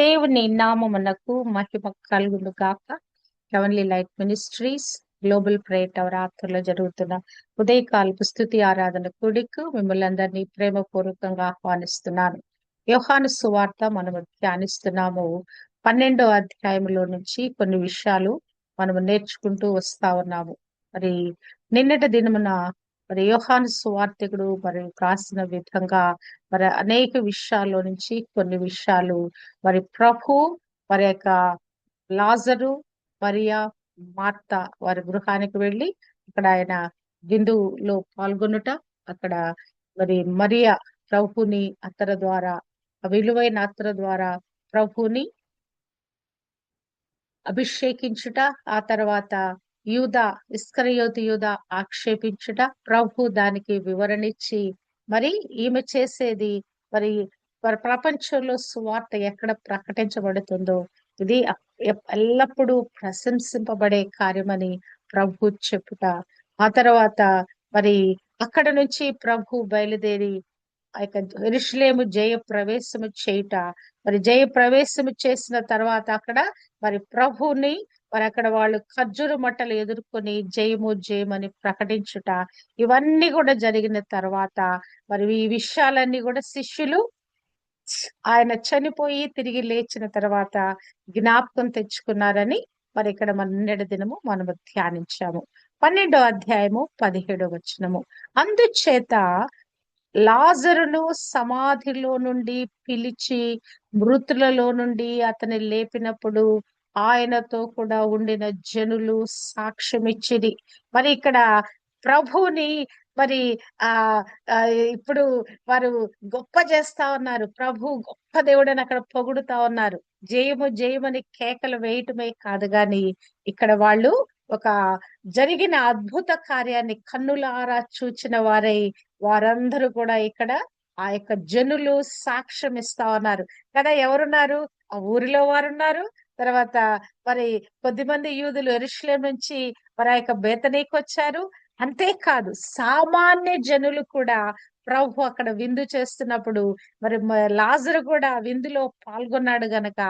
దేవుని నామమునకు మహిమ కలుగును గాక. Heavenly light ministries global prayer tower ఆధ్వర్యంలో జరుగుతున్న ఉదయకాలపు స్థుతి ఆరాధన కూడికు మిమ్మల్ని అందరినీ ప్రేమపూర్వకంగా ఆహ్వానిస్తున్నాను. యోహాను సువార్త మనము ధ్యానిస్తున్నాము. పన్నెండో అధ్యాయంలో నుంచి కొన్ని విషయాలు మనము నేర్చుకుంటూ వస్తా ఉన్నాము. మరి నిన్నటి దినమున మరి యోహాను సువార్తికుడు మరి రాసిన విధంగా మరి అనేక విషయాల్లో నుంచి కొన్ని విషయాలు మరి ప్రభు మరి యొక్క లాజరు మరియా మార్త వారి గృహానికి వెళ్ళి అక్కడ ఆయన విందులో పాల్గొనుట అక్కడ మరి మరియా ప్రభుని అత్తర ద్వారా విలువైన అత్తర ద్వారా ప్రభుని అభిషేకించుట ఆ తర్వాత యూద ఇస్కరయోతి యూద ఆక్షేపించుట ప్రభు దానికి వివరణ ఇచ్చి మరి ఈమె చేసేది మరి మరి ప్రపంచంలో సువార్త ఎక్కడ ప్రకటించబడుతుందో ఇది ఎల్లప్పుడూ ప్రశంసింపబడే కార్యమని ప్రభు చెప్పుట. ఆ తర్వాత మరి అక్కడ నుంచి ప్రభు బయలుదేరి ఆ యొక్క ఎరుషులేము జయ ప్రవేశము చేయుట మరి జయ ప్రవేశము చేసిన తర్వాత అక్కడ మరి ప్రభుని మరి అక్కడ వాళ్ళు ఖర్జూరు మట్టలు ఎదుర్కొని జయము జయమని ప్రకటించుట. ఇవన్నీ కూడా జరిగిన తర్వాత మరి ఈ విషయాలన్నీ కూడా శిష్యులు ఆయన చనిపోయి తిరిగి లేచిన తర్వాత జ్ఞాపకం తెచ్చుకున్నారని మరి ఇక్కడ మన నిన్నటి దినము మనము ధ్యానించాము. పన్నెండో అధ్యాయము పదిహేడో వచనము. అందుచేత లాజరును సమాధిలో నుండి పిలిచి మృతులలో నుండి అతని లేపినప్పుడు ఆయనతో కూడా ఉండిన జనులు సాక్ష్యమిచ్చిది మరి ఇక్కడ ప్రభుని మరి ఆ ఇప్పుడు వారు గొప్ప చేస్తా ఉన్నారు. ప్రభు గొప్ప దేవుడని అక్కడ పొగుడుతా ఉన్నారు. జయము జయమని కేకలు వేయటమే కాదు గాని ఇక్కడ వాళ్ళు ఒక జరిగిన అద్భుత కార్యాన్ని కన్నులారా చూచిన వారై వారందరూ కూడా ఇక్కడ ఆ యొక్క జనులు సాక్ష్యం ఇస్తా ఉన్నారు. కదా ఎవరున్నారు? ఆ ఊరిలో వారున్నారు. తర్వాత మరి కొద్దిమంది యూదులు ఎరుషులేం నుంచి మరి ఆ యొక్క బేతనీకి వచ్చారు. అంతేకాదు సామాన్య జనులు కూడా ప్రభు అక్కడ విందు చేస్తున్నప్పుడు మరి లాజరు కూడా విందులో పాల్గొన్నాడు గనక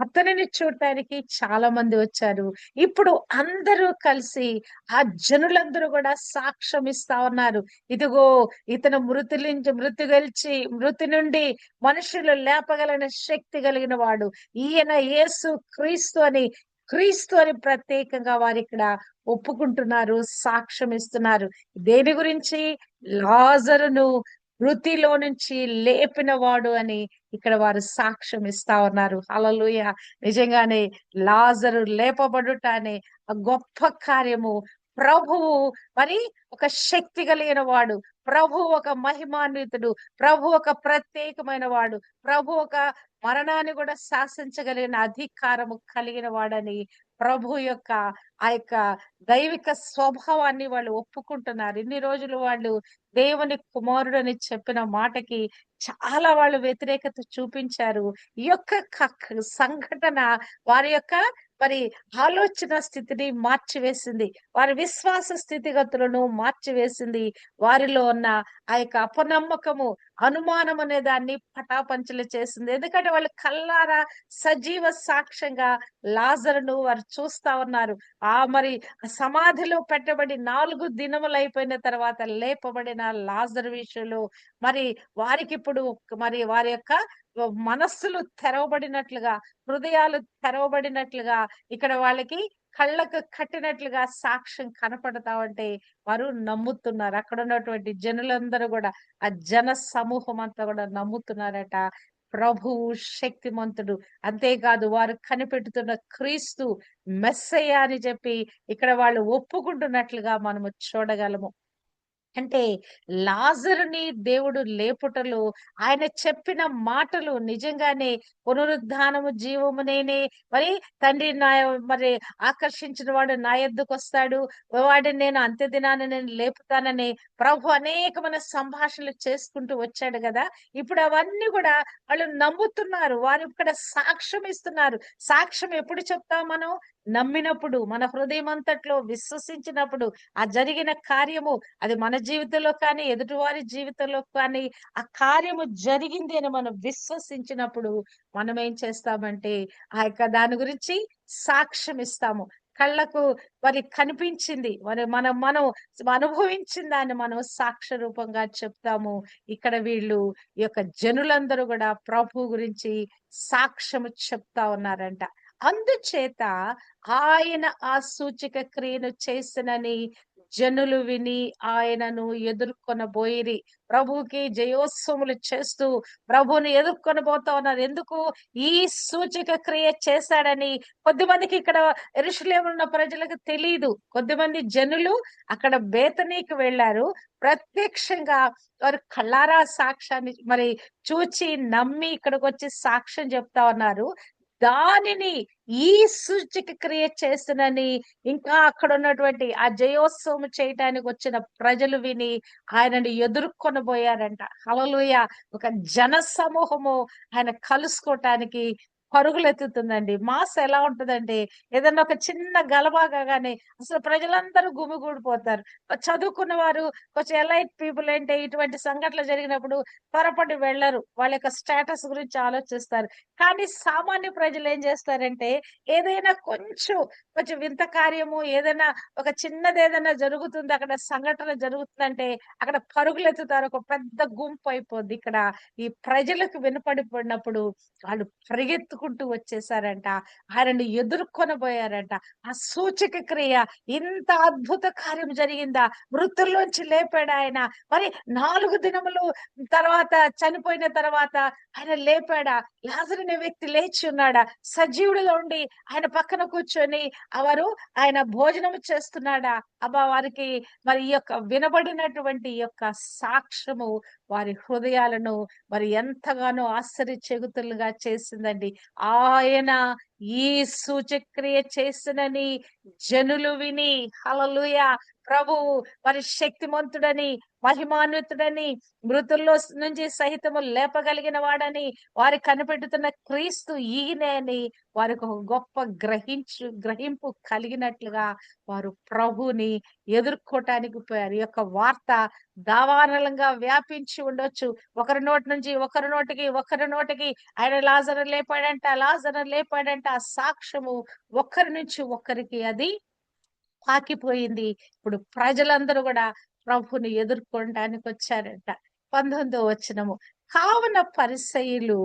అతనిని చూడటానికి చాలా మంది వచ్చారు. ఇప్పుడు అందరూ కలిసి ఆ జనులందరూ కూడా సాక్ష్యం ఇస్తా ఉన్నారు. ఇదిగో ఇతను మృతి నుంచి మృతి గెలిచి మృతి నుండి మనుషులు లేపగలిగిన శక్తి కలిగిన వాడు. ఈయన యేసు క్రీస్తు అని క్రీస్తు అని ప్రత్యేకంగా వారు ఇక్కడ ఒప్పుకుంటున్నారు సాక్ష్యం ఇస్తున్నారు. దేని గురించి? లాజరును వృత్తిలో నుంచి లేపిన వాడు అని ఇక్కడ వారు సాక్ష్యం ఇస్తా ఉన్నారు. అలలుయ నిజంగానే లాజరు లేపబడుట అనే గొప్ప కార్యము. ప్రభువు మరి ఒక శక్తి కలిగిన వాడు ప్రభు ఒక మహిమాన్వితుడు. ప్రభు ఒక ప్రత్యేకమైన వాడు ప్రభు ఒక మరణాన్ని కూడా శాసించగలిగిన అధికారము కలిగిన వాడని ప్రభు యొక్క ఆ యొక్క దైవిక స్వభావాన్ని వాళ్ళు ఒప్పుకుంటున్నారు. ఇన్ని రోజులు వాళ్ళు దేవుని కుమారుడని చెప్పిన మాటకి చాలా వాళ్ళు వ్యతిరేకత చూపించారు. ఈ యొక్క సంఘటన వారి యొక్క మరి ఆలోచన స్థితిని మార్చివేసింది. వారి విశ్వాస స్థితిగతులను మార్చివేసింది. వారిలో ఉన్న ఆ యొక్క అపనమ్మకము అనుమానం అనే దాన్ని పటాపంచలు చేసింది. ఎందుకంటే వాళ్ళు కల్లారా సజీవ సాక్ష్యంగా లాజరును వారు చూస్తా ఉన్నారు. ఆ మరి సమాధిలో పెట్టబడి నాలుగు దినములు అయిపోయిన తర్వాత లేపబడిన లాజర్ విషయంలో మరి వారికి ఇప్పుడు మరి వారి యొక్క మనస్సులు తెరవబడినట్లుగా హృదయాలు తెరవబడినట్లుగా ఇక్కడ వాళ్ళకి కళ్ళకు కట్టినట్లుగా సాక్ష్యం కనపడతా ఉంటే వారు నమ్ముతున్నారు. అక్కడ ఉన్నటువంటి జనులందరూ కూడా ఆ జన సమూహం అంతా కూడా నమ్ముతున్నారట. ప్రభువు శక్తిమంతుడు. అంతేకాదు వారు కనిపెడుతున్న క్రీస్తు మెస్సయ్య అని చెప్పి ఇక్కడ వాళ్ళు ఒప్పుకుంటున్నట్లుగా మనము చూడగలము. అంటే లాజరుని దేవుడు లేపుటలు ఆయన చెప్పిన మాటలు నిజంగానే పునరుద్ధానము జీవము నేనే. మరి తండ్రి నా మరి ఆకర్షించిన వాడు నా ఎద్దుకు వస్తాడు. వాడిని నేను అంత్య దినాన్ని నేను లేపుతానని ప్రభు అనేకమైన సంభాషణలు చేసుకుంటూ వచ్చాడు కదా. ఇప్పుడు అవన్నీ కూడా వాళ్ళు నమ్ముతున్నారు. వారు ఇక్కడ సాక్ష్యం ఇస్తున్నారు. సాక్ష్యం ఎప్పుడు చెప్తాం మనం? నమ్మినప్పుడు మన హృదయం అంతట్లో విశ్వసించినప్పుడు ఆ జరిగిన కార్యము అది మన జీవితంలో కానీ ఎదుటివారి జీవితంలో కానీ ఆ కార్యము జరిగింది అని మనం విశ్వసించినప్పుడు మనం ఏం చేస్తామంటే ఆ యొక్క దాని గురించి సాక్ష్యం ఇస్తాము. కళ్ళకు మరి కనిపించింది మరి మనం మనం అనుభవించిన దాన్ని మనం సాక్ష్య రూపంగా చెప్తాము. ఇక్కడ వీళ్ళు ఈ యొక్క జనులందరూ కూడా ప్రభు గురించి సాక్ష్యము చెప్తా ఉన్నారంట. అందుచేత ఆయన ఆ సూచిక క్రియను చేసినని జనులు విని ఆయనను ఎదుర్కొనబోయిరి. ప్రభుకి జయోత్సవములు చేస్తూ ప్రభుని ఎదుర్కొని పోతా ఉన్నారు ఎందుకు? ఈ సూచిక క్రియ చేశాడని కొద్దిమందికి ఇక్కడ ఎరుషులేములో ఉన్న ప్రజలకు తెలియదు కొద్దిమంది జనులు అక్కడ బేతనీకి వెళ్ళారు. ప్రత్యక్షంగా వారు కళ్ళారా సాక్ష్యాన్ని మరి చూచి నమ్మి ఇక్కడికి వచ్చి సాక్ష్యం చెప్తా ఉన్నారు. దానిని ఈ సూచిక క్రియేట్ చేసినని ఇంకా అక్కడ ఉన్నటువంటి ఆ జయోత్సవం చేయటానికి వచ్చిన ప్రజలు విని ఆయనని ఎదుర్కొనబోయారంట. హలలుయ ఒక జన సమూహము ఆయన కలుసుకోవటానికి పరుగులెత్తుతుందండి. మాస్ ఎలా ఉంటుందండి ఏదన్నా ఒక చిన్న గలబాగా కానీ అసలు ప్రజలందరూ గుమిగూడిపోతారు. చదువుకున్న వారు కొంచెం ఎలైట్ పీపుల్ అంటే ఇటువంటి సంఘటనలు జరిగినప్పుడు త్వరపడి వెళ్ళరు. వాళ్ళ యొక్క స్టేటస్ గురించి ఆలోచిస్తారు. కానీ సామాన్య ప్రజలు ఏం చేస్తారంటే ఏదైనా కొంచెం కొంచెం వింత కార్యము ఏదైనా ఒక చిన్నది ఏదైనా జరుగుతుంది అక్కడ సంఘటన జరుగుతుందంటే అక్కడ పరుగులెత్తుతారు. ఒక పెద్ద గుంపు అయిపోద్ది. ఇక్కడ ఈ ప్రజలకు వినపడిపోయినప్పుడు వాళ్ళు పరిగెత్తుకుంటూ వచ్చేసారంట. ఆయనని ఎదుర్కొనబోయారంట. ఆ సూచక క్రియ ఇంత అద్భుత కార్యం జరిగిందా? మృతుల్లోంచి లేపాడు ఆయన. మరి నాలుగు దినములు తర్వాత చనిపోయిన తర్వాత ఆయన లేపాడా? లాజరు వ్యక్తి లేచి ఉన్నాడా? సజీవుడిగా ఉండి ఆయన పక్కన కూర్చొని వారు ఆయన భోజనం చేస్తున్నాడా? అబ్బా వారికి మరి ఈ యొక్క వినబడినటువంటి యొక్క సాక్ష్యము వారి హృదయాలను మరి ఎంతగానో ఆశ్చర్యచెగుతులుగా చేసిందండి. ఆయన ఈ సూచక్రియ చేసినని జనులు విని హలలుయ ప్రభు మరి శక్తిమంతుడని మహిమాన్వితుడని మృతుల్లో నుంచి సహితము లేపగలిగిన వాడని వారి కనిపెడుతున్న క్రీస్తు ఈయనే అని వారికి ఒక గొప్ప గ్రహించు గ్రహింపు కలిగినట్లుగా వారు ప్రభుని ఎదుర్కోటానికి పోయారు. ఈ యొక్క వార్త దావానలంగా వ్యాపించి ఉండొచ్చు. ఒకరి నోటి నుంచి ఒకరి నోటికి ఒకరి నోటికి ఆయన లాజర్ లేపాడంట లాజర్ లేపాడంట. ఆ సాక్ష్యము ఒకరి నుంచి ఒకరికి అది పాకిపోయింది. ఇప్పుడు ప్రజలందరూ కూడా ప్రభుని ఎదుర్కోవడానికి వచ్చారంట. పంతొమ్మిదో వచ్చినము కావున పరిసయులు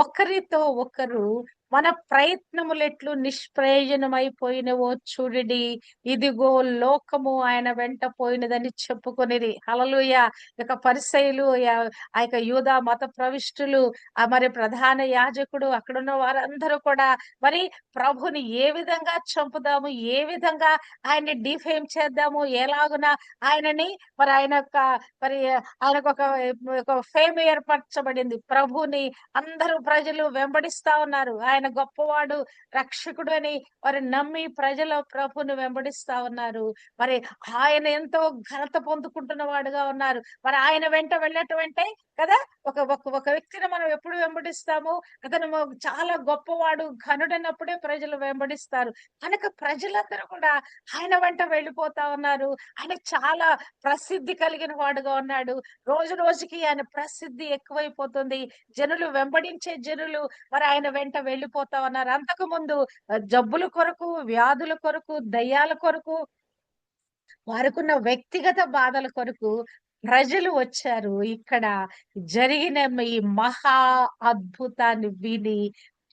ఒకరితో ఒకరు మన ప్రయత్నములెట్లు నిష్ప్రయోజనమైపోయినవో చూడడి. ఇదిగో లోకము ఆయన వెంట పోయినదని చెప్పుకునేది హలలుయ ఇక పరిసయులు ఆ యొక్క యూదా మత ప్రవిష్టులు ఆ మరి ప్రధాన యాజకుడు అక్కడున్న వారందరూ కూడా మరి ప్రభుని ఏ విధంగా చంపుదాము ఏ విధంగా ఆయన్ని డిఫేమ్ చేద్దాము ఎలాగున ఆయనని మరి ఆయన యొక్క మరి ఆయనకు ఒక ఒక ఫేమ్ ఏర్పరచబడింది. ప్రభుని అందరూ ప్రజలు వెంబడిస్తా ఉన్నారు. ఆయన గొప్పవాడు రక్షకుడు అని వారి నమ్మి ప్రజల ప్రభుని వెంబడిస్తా ఉన్నారు. మరి ఆయన ఎంతో ఘనత పొందుకుంటున్న వాడుగా ఉన్నారు. మరి ఆయన వెంట వెళ్ళటం కదా? ఒక ఒక వ్యక్తిని మనం ఎప్పుడు వెంబడిస్తాము? అతను చాలా గొప్పవాడు ఘనుడన్నప్పుడే ప్రజలు వెంబడిస్తారు. కనుక ప్రజలందరూ కూడా ఆయన వెంట వెళ్ళిపోతా ఉన్నారు. ఆయన చాలా ప్రసిద్ధి కలిగిన వాడుగా ఉన్నాడు. రోజు రోజుకి ఆయన ప్రసిద్ధి ఎక్కువైపోతుంది. జనులు వెంబడించే జనులు మరి ఆయన వెంట వెళ్ళిపోతా ఉన్నారు. అంతకు ముందు జబ్బుల కొరకు వ్యాధుల కొరకు దయ్యాల కొరకు వారికున్న వ్యక్తిగత బాధల కొరకు ప్రజలు వచ్చారు. ఇక్కడ జరిగిన ఈ మహా అద్భుతాన్ని విని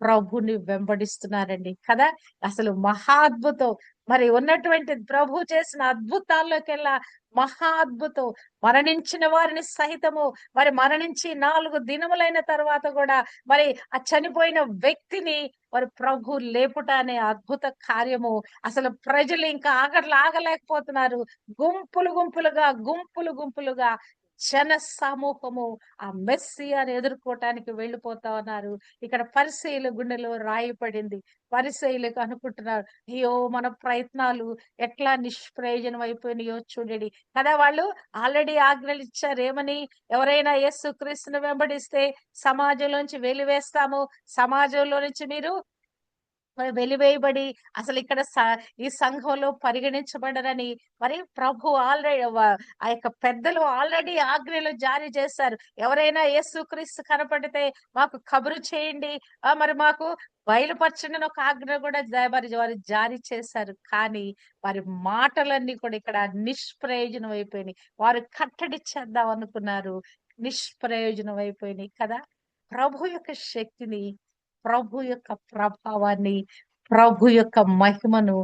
ప్రభుని వెంబడిస్తున్నారండి. కదా! అసలు మహా అద్భుతం. మరి ఉన్నటువంటి ప్రభు చేసిన అద్భుతాల్లోకెల్లా మహా అద్భుతం. మరణించిన వారిని సహితము మరి మరణించి నాలుగు దినములైన తర్వాత కూడా మరి ఆ చనిపోయిన వ్యక్తిని మరి ప్రభు లేపుట అనే అద్భుత కార్యము. అసలు ప్రజలు ఇంకా ఆగట్లు ఆగలేకపోతున్నారు గుంపులు గుంపులుగా గుంపులు గుంపులుగా జన సమూహము ఆ మెస్సియాను ఎదుర్కోవటానికి వెళ్ళిపోతా ఉన్నారు. ఇక్కడ పరిశైల గుండెలో రాయపడింది పరిశైలకు అనుకుంటున్నారు అయ్యో మన ప్రయత్నాలు ఎట్లా నిష్ప్రయోజనం అయిపోయినాయో చూడండి. కదా వాళ్ళు ఆల్రెడీ ఆజ్ఞలు ఇచ్చారు. ఏమని? ఎవరైనా యేసు క్రీస్తును వెంబడిస్తే సమాజంలోంచి వెలివేస్తాము. సమాజంలో నుంచి మీరు వెలివేయబడి అసలు ఇక్కడ స- ఈ సంఘంలో పరిగణించబడరని మరి ప్రభు ఆల్రెడీ ఆ యొక్క పెద్దలు ఆల్రెడీ ఆజ్ఞలు జారీ చేశారు. ఎవరైనా యేసుక్రీస్తు కనపడితే మాకు కబురు చేయండి. ఆ మరి మాకు బయలుపరచండి ఒక ఆజ్ఞ కూడా మరి వారు జారీ చేశారు. కానీ వారి మాటలన్నీ కూడా ఇక్కడ నిష్ప్రయోజనం అయిపోయినాయి. వారు కట్టడి చేద్దాం అనుకున్నారు. నిష్ప్రయోజనం అయిపోయినాయి కదా. ప్రభు యొక్క శక్తిని ప్రభు యొక్క ప్రభావాన్ని ప్రభు యొక్క మహిమను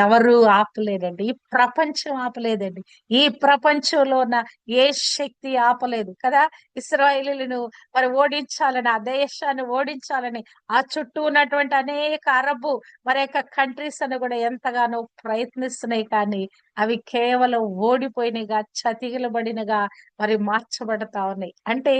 ఎవరు ఆపలేదండి. ఈ ప్రపంచం ఆపలేదండి. ఈ ప్రపంచంలో ఉన్న ఏ శక్తి ఆపలేదు కదా. ఇస్రాయేలీలను మరి ఓడించాలని ఆ దేశాన్ని ఓడించాలని ఆ చుట్టూ ఉన్నటువంటి అనేక అరబు మరి యొక్క కంట్రీస్ అని కూడా ఎంతగానో ప్రయత్నిస్తున్నాయి కానీ అవి కేవలం ఓడిపోయినగా చతికిలబడినగా మరి మార్చబడతా ఉన్నాయి. అంటే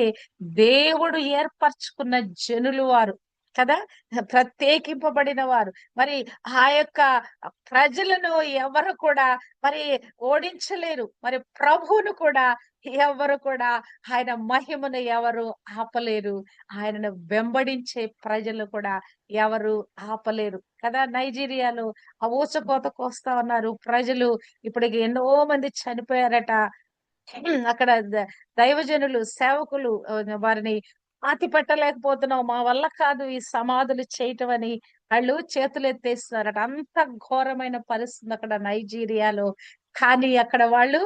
దేవుడు ఏర్పరచుకున్న జనులు వారు. కదా? ప్రత్యేకింపబడిన వారు మరి ఆ యొక్క ప్రజలను ఎవరు కూడా మరి ఓడించలేరు. మరి ప్రభువును కూడా ఎవరు కూడా ఆయన మహిమను ఎవరు ఆపలేరు. ఆయనను వెంబడించే ప్రజలు కూడా ఎవరు ఆపలేరు. కదా? నైజీరియాలో ఆ ఊచకోతకు వస్తా ఉన్నారు ప్రజలు. ఇప్పటికి ఎన్నో మంది చనిపోయారట. అక్కడ ద- దైవజనులు సేవకులు వారిని అతి పెట్టలేకపోతున్నావు. మా వల్ల కాదు ఈ సమాధులు చేయటం అని వాళ్ళు చేతులు ఎత్తేస్తున్నారట. అంత ఘోరమైన పరిస్థితి అక్కడ నైజీరియాలో. కానీ అక్కడ వాళ్ళు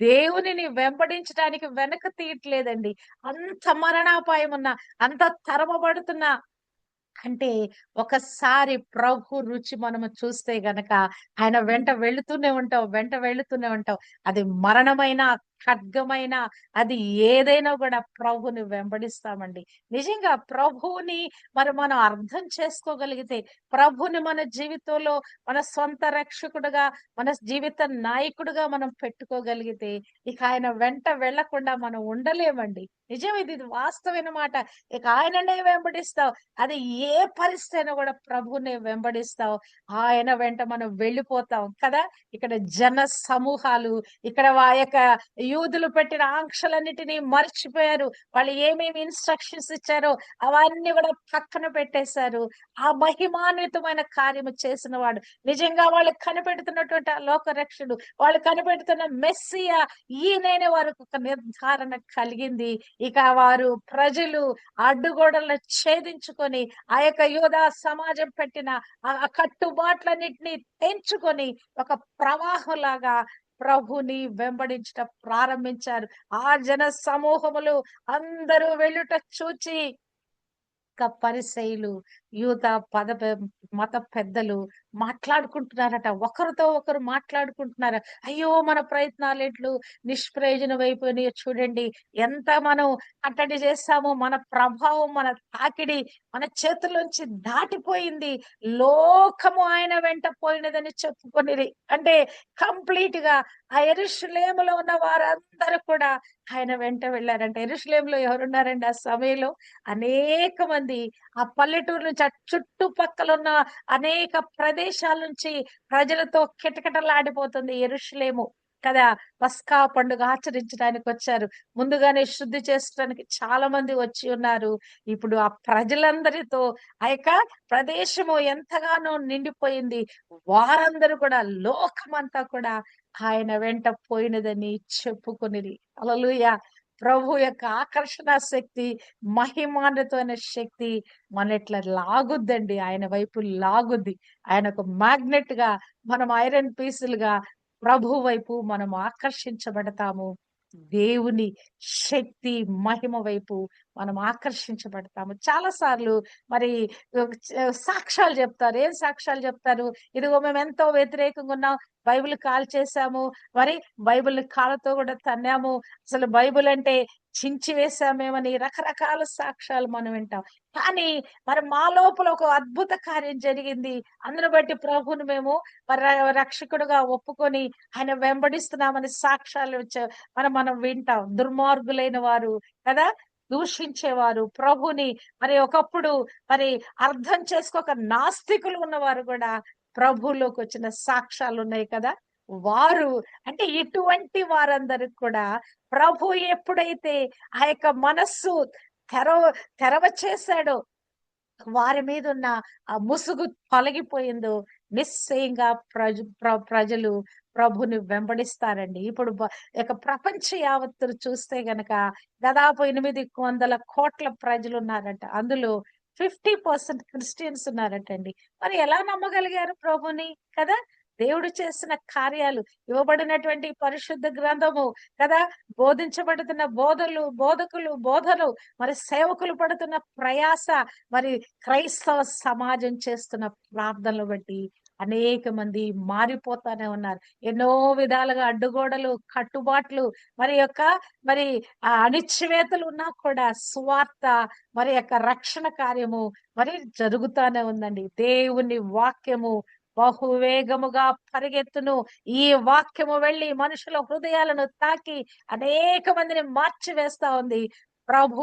దేవునిని వెంబడించడానికి వెనక తీయట్లేదండి. అంత మరణాపాయం ఉన్న అంత తరమబడుతున్న అంటే ఒకసారి ప్రభు రుచి మనము చూస్తే గనక ఆయన వెంట వెళుతూనే ఉంటాం వెంట వెళుతూనే ఉంటాం. అది మరణమైన ఖడ్గమైన అది ఏదైనా కూడా ప్రభుని వెంబడిస్తామండి. నిజంగా ప్రభువుని మరి మనం అర్థం చేసుకోగలిగితే ప్రభుని మన జీవితంలో మన సొంత రక్షకుడుగా మన జీవిత నాయకుడుగా మనం పెట్టుకోగలిగితే ఇక ఆయన వెంట వెళ్ళకుండా మనం ఉండలేమండి. నిజం ఇది వాస్తవమైన మాట. ఇక ఆయననే వెంబడిస్తావు అది ఏ పరిస్థితి అయినా కూడా ప్రభుని వెంబడిస్తావు. ఆయన వెంట మనం వెళ్ళిపోతాం కదా? ఇక్కడ జన సమూహాలు ఇక్కడ ఆ యొక్క యూదులు పెట్టిన ఆంక్షలన్నిటినీ మర్చిపోయారు. వాళ్ళు ఏమేమి ఇన్స్ట్రక్షన్స్ ఇచ్చారో అవన్నీ కూడా పక్కన పెట్టేశారు. ఆ మహిమాన్వితమైన కార్యము చేసిన వాడు నిజంగా వాళ్ళు కనిపెడుతున్నటువంటి ఆ లోకరక్షుడు వాళ్ళు కనిపెడుతున్న మెస్సియా ఈయనైన వారికి ఒక నిర్ధారణ కలిగింది. ఇక వారు ప్రజలు అడ్డుగోడలను ఛేదించుకొని ఆ యొక్క యోధా సమాజం పెట్టిన ఆ కట్టుబాట్లన్నింటినీ తెంచుకొని ఒక ప్రవాహంలాగా ప్రభుని వెంబడించట ప్రారంభించారు. ఆ జన సమూహములు అందరూ వెళ్ళుట చూచి ఇక యూత పద మత పెద్దలు మాట్లాడుకుంటున్నారట. ఒకరితో ఒకరు మాట్లాడుకుంటున్నారు. అయ్యో మన ప్రయత్నాలు ఎట్లు నిష్ప్రయోజనం అయిపోయినాయో చూడండి. ఎంత మనం కట్టడి చేస్తామో మన ప్రభావం మన తాకిడి మన చేతుల్లోంచి దాటిపోయింది. లోకము ఆయన వెంట పోయినదని చెప్పుకునేది అంటే కంప్లీట్గా ఆ ఎరుషులేములో ఉన్న వారందరూ కూడా ఆయన వెంట వెళ్ళారంటే. ఎరుషులేములో ఎవరున్నారండి? ఆ సమయంలో అనేక మంది ఆ పల్లెటూరు నుంచి ఆ చుట్టుపక్కల ఉన్న అనేక ప్రదేశాల నుంచి ప్రజలతో కిటకిటలాడిపోతుంది ఎరుషులేము. కదా పస్కా పండుగ ఆచరించడానికి వచ్చారు. ముందుగానే శుద్ధి చేసుకోవడానికి చాలా మంది వచ్చి ఉన్నారు. ఇప్పుడు ఆ ప్రజలందరితో ఆ యొక్క ప్రదేశము ఎంతగానో నిండిపోయింది. వారందరూ కూడా లోకమంతా కూడా ఆయన వెంట పోయినదని చెప్పుకొనిది అలలుయ! ప్రభు యొక్క ఆకర్షణ శక్తి మహిమాన్వితమైన శక్తి మన ఇట్లా లాగుద్దండి? ఆయన వైపు లాగుద్ది. ఆయన ఒక మ్యాగ్నెట్గా మనం ఐరన్ పీసులుగా ప్రభు వైపు మనం ఆకర్షించబడతాము. దేవుని శక్తి మహిమ వైపు మనం ఆకర్షించబడతాము. చాలా సార్లు మరి సాక్ష్యాలు చెప్తారు. ఏం సాక్ష్యాలు చెప్తారు? ఇదిగో మేము ఎంతో వ్యతిరేకంగా ఉన్నాం. బైబిల్ కాల్ చేశాము. మరి బైబిల్ కాళ్ళతో కూడా తన్నాము. అసలు బైబిల్ అంటే చించి వేసామేమని రకరకాల సాక్ష్యాలు మనం వింటాం. కానీ మరి మా లోపల ఒక అద్భుత కార్యం జరిగింది. అందును బట్టి ప్రభువుని మేము మరి ర- రక్షకుడుగా ఒప్పుకొని ఆయన వెంబడిస్తున్నామని సాక్ష్యాలు మనం మనం వింటాం. దుర్మార్గులైన వారు కదా? దూషించేవారు ప్రభుని మరి ఒకప్పుడు మరి అర్థం చేసుకోక నాస్తికులు ఉన్నవారు కూడా ప్రభులోకి వచ్చిన సాక్ష్యాలు ఉన్నాయి కదా. వారు అంటే ఇటువంటి వారందరికి కూడా ప్రభు ఎప్పుడైతే ఆ యొక్క మనస్సు తెరవ తెరవ చేశాడో వారి మీద ఉన్న ఆ ముసుగు తొలగిపోయిందో నిశ్చయంగా ప్రజ ప్రజలు ప్రభుని వెంబడిస్తారండి. ఇప్పుడు ఇక ప్రపంచ యావత్తును చూస్తే గనక దాదాపు ఎనిమిది వందల కోట్ల ప్రజలు ఉన్నారంట అందులో ఫిఫ్టీ పర్సెంట్ క్రిస్టియన్స్ ఉన్నారటండి. మరి ఎలా నమ్మగలిగారు ప్రభుని? కదా దేవుడు చేసిన కార్యాలు ఇవ్వబడినటువంటి పరిశుద్ధ గ్రంథము కదా బోధించబడుతున్న బోధలు బోధకులు బోధలు మరి సేవకులు పడుతున్న ప్రయాస మరి క్రైస్తవ సమాజం చేస్తున్న ప్రార్థనలు బట్టి అనేక మంది మారిపోతానే ఉన్నారు. ఎన్నో విధాలుగా అడ్డుగోడలు కట్టుబాట్లు మరి యొక్క మరి ఆ అణిచివేతలు ఉన్నా కూడా స్వార్థ మరి యొక్క రక్షణ కార్యము మరి జరుగుతానే ఉందండి. దేవుని వాక్యము బహువేగముగా పరిగెత్తును. ఈ వాక్యము వెళ్ళి మనుషుల హృదయాలను తాకి అనేక మందిని మార్చివేస్తా ఉంది. ప్రభు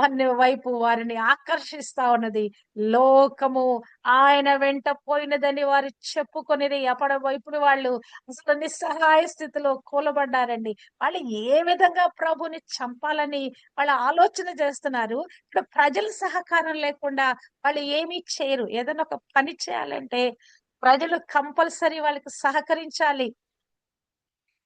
మన వైపు వారిని ఆకర్షిస్తా ఉన్నది. లోకము ఆయన వెంట పోయినదని వారు చెప్పుకొని అప్పటి వైపుని వాళ్ళు అసలు నిస్సహాయ స్థితిలో కూలబడ్డారండి. వాళ్ళు ఏ విధంగా ప్రభుని చంపాలని వాళ్ళ ఆలోచన చేస్తున్నారు. ఇప్పుడు ప్రజల సహకారం లేకుండా వాళ్ళు ఏమీ చేయరు. ఏదైనా ఒక పని చేయాలంటే ప్రజలు కంపల్సరీ వాళ్ళకి సహకరించాలి.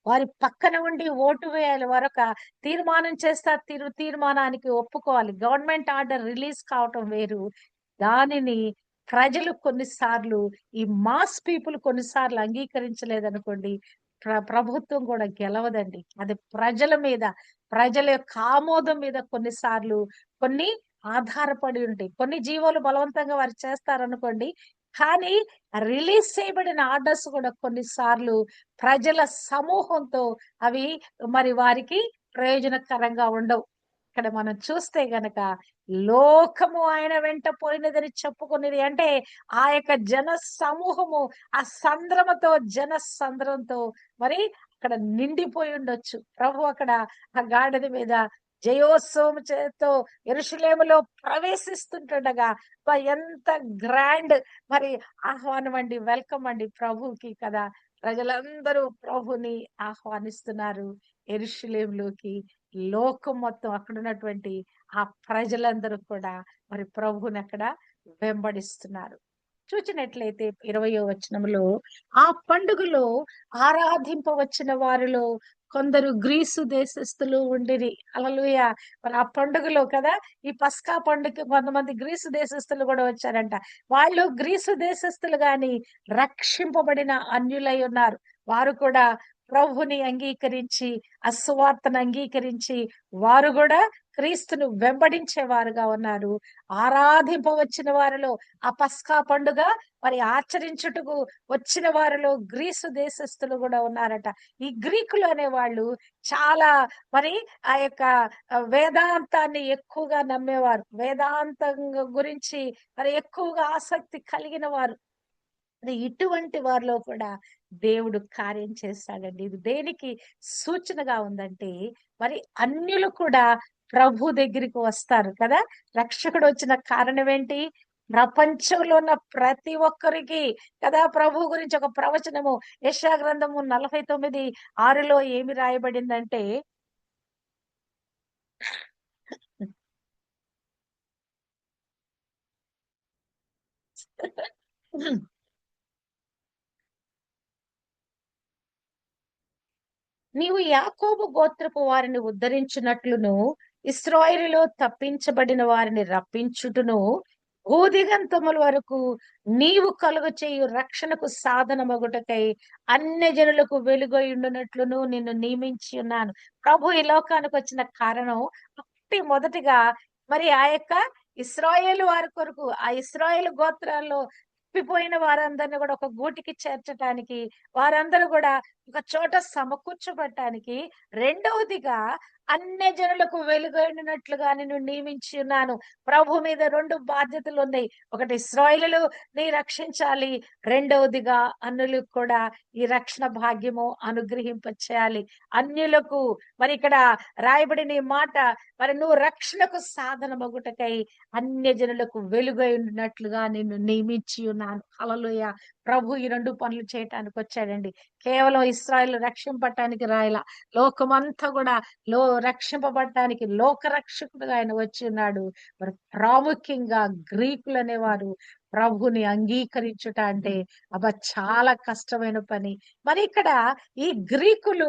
వారి పక్కన ఉండి ఓటు వేయాలి. వారొక తీర్మానం చేస్తారు తీరు తీర్మానానికి ఒప్పుకోవాలి. గవర్నమెంట్ ఆర్డర్ రిలీజ్ కావటం వేరు. దానిని ప్రజలు కొన్నిసార్లు ఈ మాస్ పీపుల్ కొన్నిసార్లు అంగీకరించలేదనుకోండి ప్ర ప్రభుత్వం కూడా గెలవదండి. అది ప్రజల మీద ప్రజల యొక్క ఆమోదం మీద కొన్నిసార్లు కొన్ని ఆధారపడి ఉంటాయి. కొన్ని జీవోలు బలవంతంగా వారు చేస్తారనుకోండి కానీ రిలీజ్ చేయబడిన ఆర్డర్స్ కూడా కొన్నిసార్లు ప్రజల సమూహంతో అవి మరి వారికి ప్రయోజనకరంగా ఉండవు. ఇక్కడ మనం చూస్తే గనక లోకము ఆయన వెంట పోయినదని చెప్పుకునేది అంటే ఆ యొక్క జన సమూహము ఆ సంద్రమతో జన సంద్రంతో మరి అక్కడ నిండిపోయి ఉండొచ్చు. ప్రభు అక్కడ ఆ గాడిద మీద జయోత్సవం చేతో ఎరుషులేములో ప్రవేశిస్తుంటుండగా ఎంత గ్రాండ్ మరి ఆహ్వానం అండి వెల్కమ్ అండి ప్రభుకి కదా. ప్రజలందరూ ప్రభుని ఆహ్వానిస్తున్నారు ఎరుషులేములోకి. లోకం మొత్తం అక్కడ ఉన్నటువంటి ఆ ప్రజలందరూ కూడా మరి ప్రభుని అక్కడ వెంబడిస్తున్నారు. చూచినట్లయితే ఇరవయో వచనంలో ఆ పండుగలో ఆరాధింపవచ్చిన వారిలో కొందరు గ్రీసు దేశస్తులు ఉండిరి. అలలుయ మరి ఆ పండుగలో కదా ఈ పస్కా పండుగ కొంతమంది గ్రీసు దేశస్తులు కూడా వచ్చారంట. వాళ్ళు గ్రీసు దేశస్తులు గాని రక్షింపబడిన అన్యులై ఉన్నారు. వారు కూడా ప్రభుని అంగీకరించి అస్వార్తను అంగీకరించి వారు కూడా క్రీస్తును వెంబడించే వారుగా ఉన్నారు. ఆరాధింపవచ్చిన వారిలో ఆ పస్కా పండుగ మరి ఆచరించుటకు వచ్చిన వారిలో గ్రీసు దేశస్థులు కూడా ఉన్నారట. ఈ గ్రీకులు అనే వాళ్ళు చాలా మరి ఆ యొక్క వేదాంతాన్ని ఎక్కువగా నమ్మేవారు. వేదాంతం గురించి మరి ఎక్కువగా ఆసక్తి కలిగిన వారు. ఇటువంటి వారిలో కూడా దేవుడు కార్యం చేస్తాడండి. ఇది దేనికి సూచనగా ఉందంటే మరి అన్యులు కూడా ప్రభు దగ్గరికి వస్తారు కదా? రక్షకుడు వచ్చిన కారణం ఏంటి? ప్రపంచంలో ఉన్న ప్రతి ఒక్కరికి కదా? ప్రభు గురించి ఒక ప్రవచనము. యశా గ్రంథము నలభై తొమ్మిది ఆరులో ఏమి రాయబడిందంటే నీవు యాకోబు గోత్రపు వారిని ఉద్ధరించినట్లును ఇస్రాయిలులో తప్పించబడిన వారిని రప్పించుటను భూదిగంతముల వరకు నీవు కలుగు చేయు రక్షణకు సాధనమగుటకై అన్య జనులకు వెలుగొయుండునట్లును నిన్ను నియమించి ఉన్నాను. ప్రభు ఈ లోకానికి వచ్చిన కారణం అప్పటి మొదటిగా మరి ఆ యొక్క ఇస్రాయేల్ వారి కొరకు ఆ ఇస్రాయేల్ గోత్రాల్లో తప్పిపోయిన వారందరిని కూడా ఒక గూటికి చేర్చటానికి వారందరూ కూడా ఒక చోట సమకూర్చబడటానికి రెండవదిగా అన్ని జనులకు వెలుగైనట్లుగా నేను నియమించి ఉన్నాను. ప్రభు మీద రెండు బాధ్యతలు ఉన్నాయి. ఒకటి ఇస్రాయిలు నీ రక్షించాలి. రెండవదిగా అన్నులకు కూడా ఈ రక్షణ భాగ్యము అనుగ్రహింప చేయాలి అన్యులకు మరి ఇక్కడ రాయబడి నీ మాట మరి నువ్వు రక్షణకు సాధన మొగుటకై అన్య జనులకు వెలుగై ఉన్నట్లుగా నిన్ను నియమించి ఉన్నాను. అలలోయ ప్రభు ఈ రెండు పనులు చేయటానికి వచ్చాడండి. కేవలం ఇస్రాయల్ రక్షింపటానికి రాయల. లోకమంతా కూడా లో రక్షింపబడటానికి లోక రక్షకుడుగా ఆయన వచ్చి ఉన్నాడు. మరి ప్రాముఖ్యంగా గ్రీకులు అనేవారు ప్రభుని అంగీకరించుట అంటే అబ్బా చాలా కష్టమైన పని. మరి ఇక్కడ ఈ గ్రీకులు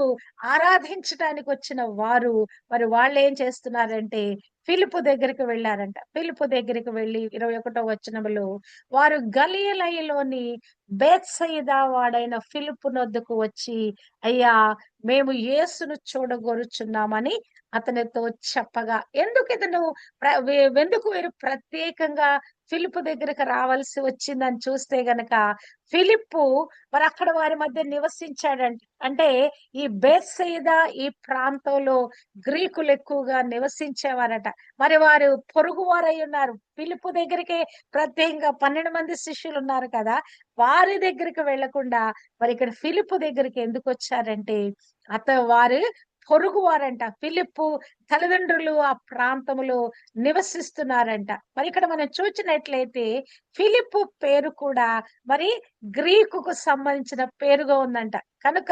ఆరాధించటానికి వచ్చిన వారు మరి వాళ్ళు ఏం చేస్తున్నారంటే ఫిలిపు దగ్గరికి వెళ్ళారంట. ఫిలిపు దగ్గరికి వెళ్ళి ఇరవై ఒకటో వచనంలో వారు గలియలయలోని బేత్సయిదా వాడైన ఫిలిపు నొద్దుకు వచ్చి అయ్యా మేము యేసును చూడగోరుచున్నామని అతనితో చెప్పగా. ఎందుకు ఇతను ఎందుకు వీరు ప్రత్యేకంగా ఫిలిప్ దగ్గరకు రావాల్సి వచ్చిందని చూస్తే గనక ఫిలిప్పు మరి అక్కడ వారి మధ్య నివసించాడంట. అంటే ఈ బేత్సయిదా ఈ ప్రాంతంలో గ్రీకులు ఎక్కువగా నివసించేవారట. మరి వారు పొరుగు వారై ఉన్నారు. పిలుపు దగ్గరికి ప్రత్యేకంగా పన్నెండు మంది శిష్యులు ఉన్నారు కదా. వారి దగ్గరికి వెళ్ళకుండా మరి ఇక్కడ ఫిలిపు దగ్గరికి ఎందుకు వచ్చారంటే అత వారు పొరుగువారంట ఫిలిప్పు తల్లిదండ్రులు ఆ ప్రాంతంలో నివసిస్తున్నారంట. మరి ఇక్కడ మనం చూసినట్లయితే ఫిలిప్పు పేరు కూడా మరి గ్రీకుకు సంబంధించిన పేరుగా ఉందంట. కనుక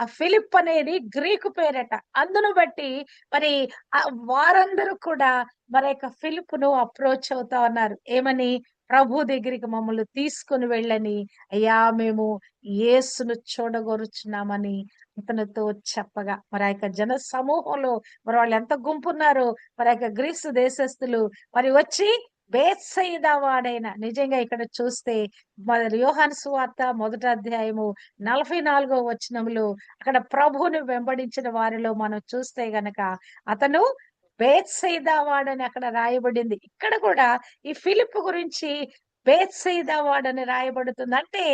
ఆ ఫిలిప్ అనేది గ్రీకు పేరట. అందును బట్టి మరి ఆ వారందరూ కూడా మరి యొక్క ఫిలిప్ను అప్రోచ్ అవుతా ఉన్నారు. ఏమని? ప్రభు దగ్గరికి మమ్మల్ని తీసుకుని వెళ్ళని. అయ్యా మేము యేసును చూడగోరుచున్నామని ఇతనితో చెప్పగా మరి ఆ యొక్క జన సమూహంలో మరి వాళ్ళు ఎంత గుంపున్నారు మరి ఆ యొక్క గ్రీసు దేశస్థులు మరి వచ్చి బేత్సయిదా వాడైన నిజంగా ఇక్కడ చూస్తే మరి యోహాన్ సువార్త మొదటి అధ్యాయము నలభై నాలుగో వచనంలో అక్కడ ప్రభువుని వెంబడించిన వారిలో మనం చూస్తే గనక అతను బేత్సయిదా వాడని అక్కడ రాయబడింది. ఇక్కడ కూడా ఈ ఫిలిప్ గురించి బేత్సయిదా వాడని రాయబడుతుంది. అంటే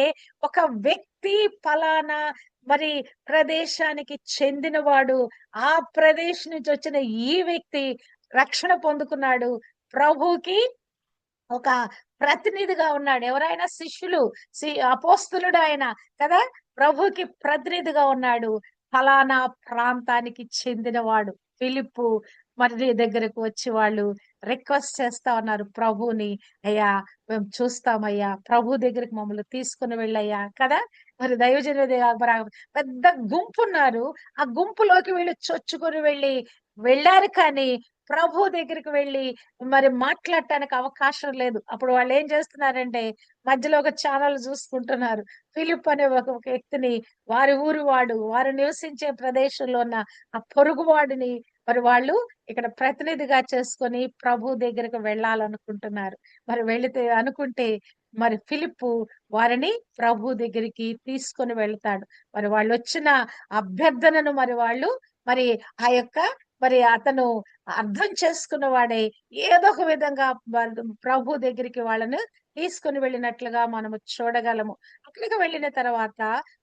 ఒక వ్యక్తి ఫలానా మరి ప్రదేశానికి చెందినవాడు ఆ ప్రదేశం నుంచి వచ్చిన ఈ వ్యక్తి రక్షణ పొందుకున్నాడు. ప్రభుకి ఒక ప్రతినిధిగా ఉన్నాడు. ఎవరైనా శిష్యులు సి- అపోస్తులుడు ఆయన కదా ప్రభుకి ప్రతినిధిగా ఉన్నాడు. ఫలానా ప్రాంతానికి చెందినవాడు. పిలుపు మరి దగ్గరకు వచ్చి వాళ్ళు రిక్వెస్ట్ చేస్తా ఉన్నారు. ప్రభుని అయ్యా మేము చూస్తామయ్యా. ప్రభు దగ్గరికి మమ్మల్ని తీసుకుని వెళ్ళయ్యా కదా. మరి దైవజన మరి పెద్ద గుంపు ఉన్నారు ఆ గుంపులోకి వీళ్ళు చొచ్చుకొని వెళ్ళి వెళ్ళారు కానీ ప్రభు దగ్గరికి వెళ్ళి మరి మాట్లాడటానికి అవకాశం లేదు. అప్పుడు వాళ్ళు ఏం చేస్తున్నారంటే మధ్యలో ఒక ఛానల్ చూసుకుంటున్నారు. ఫిలిప్ అనే ఒక ఒక వ్యక్తిని వారి ఊరు వాడు వారు నివసించే ప్రదేశంలో ఉన్న ఆ పొరుగువాడిని మరి వాళ్ళు ఇక్కడ ప్రతినిధిగా చేసుకొని ప్రభు దగ్గరకు వెళ్ళాలనుకుంటున్నారు. మరి వెళితే అనుకుంటే మరి ఫిలిప్పు వారిని ప్రభు దగ్గరికి తీసుకొని వెళ్తాడు. మరి వాళ్ళు వచ్చిన అభ్యర్థనను మరి వాళ్ళు మరి ఆ యొక్క మరి అతను అర్థం చేసుకున్న వాడే ఏదో ఒక విధంగా ప్రభు దగ్గరికి వాళ్ళను తీసుకుని వెళ్ళినట్లుగా మనము చూడగలము. అక్కడికి వెళ్ళిన తర్వాత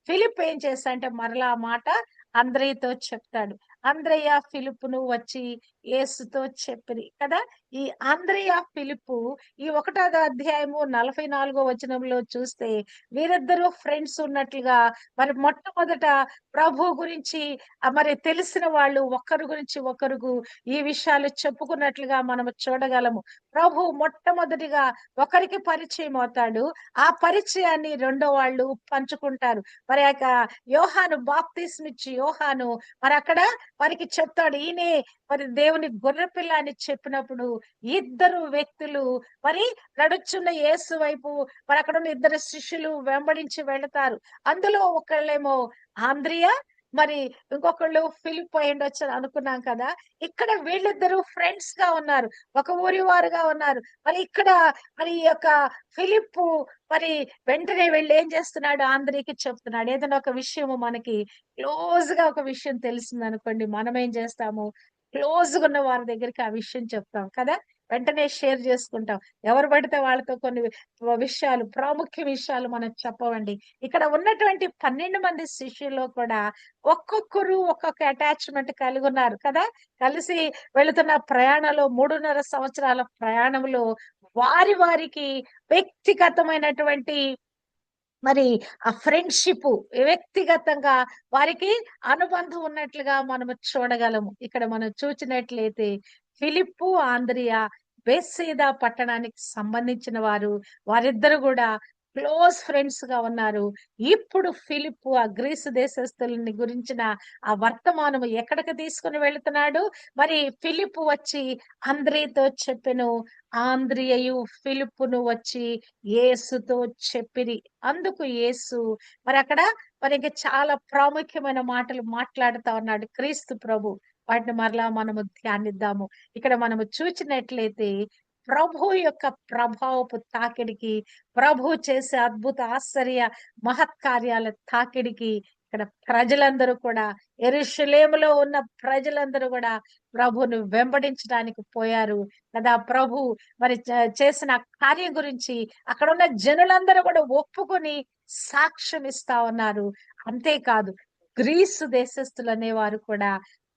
ఫిలిప్ ఏం చేస్తా అంటే మరలా మాట అంద్రయ్యతో చెప్తాడు. అంద్రయ్య ఫిలిప్ను వచ్చి యేసుతో చెప్పిరి. కదా? ఈ ఆంధ్రయ్య పిలుపు ఈ ఒకటో అధ్యాయము నలభై నాలుగో వచనంలో చూస్తే వీరిద్దరూ ఫ్రెండ్స్ ఉన్నట్లుగా మరి మొట్టమొదట ప్రభు గురించి మరి తెలిసిన వాళ్ళు ఒకరి గురించి ఒకరు ఈ విషయాలు చెప్పుకున్నట్లుగా మనం చూడగలము. ప్రభు మొట్టమొదటిగా ఒకరికి పరిచయం అవుతాడు. ఆ పరిచయాన్ని రెండో వాళ్ళు పంచుకుంటారు. మరి యొక్క యోహాను బాప్తిస్మిచ్చి యోహాను మరి అక్కడ వారికి చెప్తాడు ఈయనే మరి దేవుని గొర్రెపిల్ల అని చెప్పినప్పుడు ఇద్దరు వ్యక్తులు మరి నడుచున్న యేసు వైపు మరి అక్కడ ఉన్న ఇద్దరు శిష్యులు వెంబడించి వెళతారు. అందులో ఒకళ్ళేమో ఆంధ్రియా మరి ఇంకొకళ్ళు ఫిలిప్ అయ్యిండొచ్చు అని అనుకున్నాం కదా. ఇక్కడ వీళ్ళిద్దరూ ఫ్రెండ్స్గా ఉన్నారు. ఒక ఊరి వారుగా ఉన్నారు. మరి ఇక్కడ మరి ఈ యొక్క ఫిలిప్ మరి వెంటనే వెళ్ళి ఏం చేస్తున్నాడు? ఆంధ్రీకి చెప్తున్నాడు. ఏదైనా ఒక విషయము మనకి క్లోజ్గా ఒక విషయం తెలిసింది అనుకోండి మనం ఏం చేస్తాము? క్లోజ్గా ఉన్న వారి దగ్గరికి ఆ విషయం చెప్తాం కదా? వెంటనే షేర్ చేసుకుంటాం. ఎవరు పడితే వాళ్ళతో కొన్ని విషయాలు ప్రాముఖ్య విషయాలు మనం చెప్పవండి. ఇక్కడ ఉన్నటువంటి పన్నెండు మంది శిష్యుల్లో కూడా ఒక్కొక్కరు ఒక్కొక్క అటాచ్మెంట్ కలిగి ఉన్నారు కదా? కలిసి వెళుతున్న ప్రయాణంలో మూడున్నర సంవత్సరాల ప్రయాణంలో వారి వారికి వ్యక్తిగతమైనటువంటి మరి ఆ ఫ్రెండ్షిప్ వ్యక్తిగతంగా వారికి అనుబంధం ఉన్నట్లుగా మనము చూడగలము. ఇక్కడ మనం చూసినట్లయితే ఫిలిప్పు ఆంద్రియా బేసేదా పట్టణానికి సంబంధించిన వారు వారిద్దరు కూడా క్లోజ్ ఫ్రెండ్స్గా ఉన్నారు. ఇప్పుడు ఫిలిప్ ఆ గ్రీసు దేశస్తులని గురించిన ఆ వర్తమానము ఎక్కడికి తీసుకుని వెళుతున్నాడు? మరి ఫిలిప్ వచ్చి అంద్రియతో చెప్పెను ఆంద్రియయు ఫిలిప్పును వచ్చి యేసుతో చెప్పిరి. అందుకు యేసు మరి అక్కడ మరి ఇంకా చాలా ప్రాముఖ్యమైన మాటలు మాట్లాడుతా ఉన్నాడు క్రీస్తు ప్రభు. వాటిని మరలా మనము ధ్యానిద్దాము. ఇక్కడ మనము చూచినట్లయితే ప్రభు యొక్క ప్రభావపు తాకిడికి ప్రభు చేసే అద్భుత ఆశ్చర్య మహత్కార్యాల తాకిడికి ఇక్కడ ప్రజలందరూ కూడా ఎరుషులేములో ఉన్న ప్రజలందరూ కూడా ప్రభును వెంబడించడానికి పోయారు. కదా ప్రభు మరి చేసిన కార్యం గురించి అక్కడ ఉన్న జనులందరూ కూడా ఒప్పుకొని సాక్ష్యం ఇస్తా ఉన్నారు. అంతేకాదు గ్రీసు దేశస్తులు అనేవారు కూడా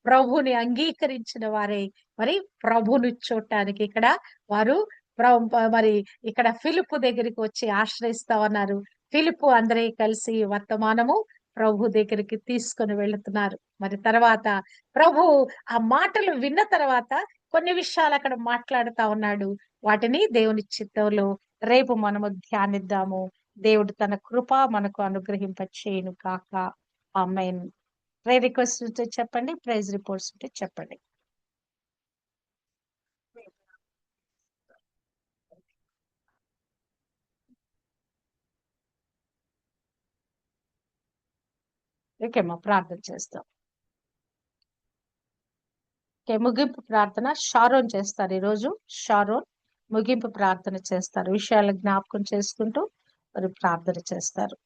ప్రభుని అంగీకరించిన వారే. మరి ప్రభుని చూడటానికి ఇక్కడ వారు మరి ఇక్కడ ఫిలిపు దగ్గరికి వచ్చి ఆశ్రయిస్తా ఉన్నారు ఫిలిపు అందరే కలిసి వర్తమానము ప్రభు దగ్గరికి తీసుకొని వెళుతున్నారు. మరి తర్వాత ప్రభు ఆ మాటలు విన్న తర్వాత కొన్ని విషయాలు అక్కడ మాట్లాడుతా ఉన్నాడు. వాటిని దేవుని చిత్తంలో రేపు మనము ధ్యానిద్దాము. దేవుడు తన కృప మనకు అనుగ్రహింప చేయను కాక ఆమెన్. ప్రే రిక్వెస్ట్ ఉంటే చెప్పండి ప్రైజ్ రిపోర్ట్స్ ఉంటే చెప్పండి. ఓకేమ్మా ప్రార్థన చేస్తాం. ఓకే ముగింపు ప్రార్థన షారోన్ చేస్తారు ఈరోజు. షారోన్ ముగింపు ప్రార్థన చేస్తారు. విషయాలు జ్ఞాపకం చేసుకుంటూ మరి ప్రార్థన చేస్తారు.